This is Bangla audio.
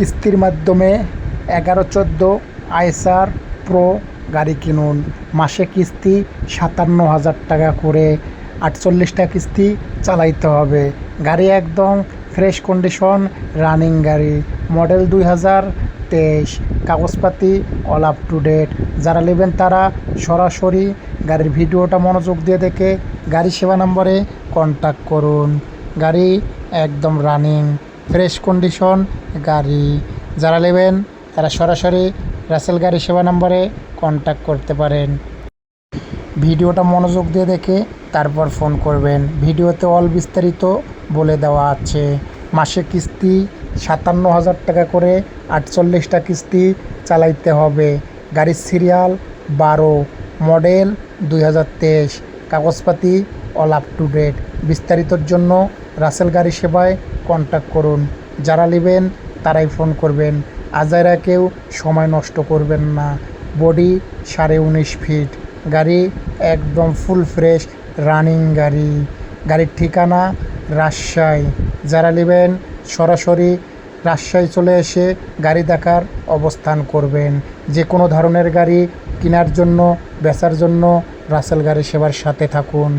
কিস্তির মাধ্যমে এগারো চোদ্দ আইসার প্রো গাড়ি কিনুন। মাসে কিস্তি সাতান্ন হাজার টাকা করে আটচল্লিশটা কিস্তি চালাইতে হবে। গাড়ি একদম ফ্রেশ কন্ডিশন, রানিং গাড়ি। মডেল দুই হাজার তেইশ। কাগজপাতি অল আপ টু ডেট। যারা নেবেন তারা সরাসরি গাড়ির ভিডিওটা মনোযোগ দিয়ে দেখে গাড়ি সেবা নম্বরে কন্ট্যাক্ট করুন। গাড়ি একদম রানিং। ফ্রেশ কন্ডিশন, গাড়ি যারা নেবেন, তারা সরাসরি রাসেল গাড়ি সেবা নম্বরে কন্ট্যাক্ট করতে পারেন। ভিডিওটা মনোযোগ দিয়ে দেখে তারপর ফোন করবেন। ভিডিওতে অল বিস্তারিত বলে দেওয়া আছে। মাসে কিস্তি সাতান্ন হাজার টাকা করে আটচল্লিশটা কিস্তি চালাইতে হবে। গাড়ির সিরিয়াল বারো মডেল দুই হাজার তেইশ, কাগজপাতি অল আপ টু ডেট বিস্তারিতর জন্য রাসেল গাড়ি সেবায় কন্ট্যাক্ট করুন। যারা নেবেন, তারাই ফোন করবেন। আজাইরা কেউ সময় নষ্ট করবেন না। বডি সাড়ে উনিশ ফিট গাড়ি একদম ফুল ফ্রেশ রানিং গাড়ি। গাড়ির ঠিকানা রাজশাহী। যারা নেবেন, সরাসরি রাজশাহী চলে এসে গাড়ি দেখার অবস্থান করবেন। যে কোনো ধরনের গাড়ি কেনার জন্য, বেচার জন্য রাসেল গাড়ি সেবার সাথে থাকুন।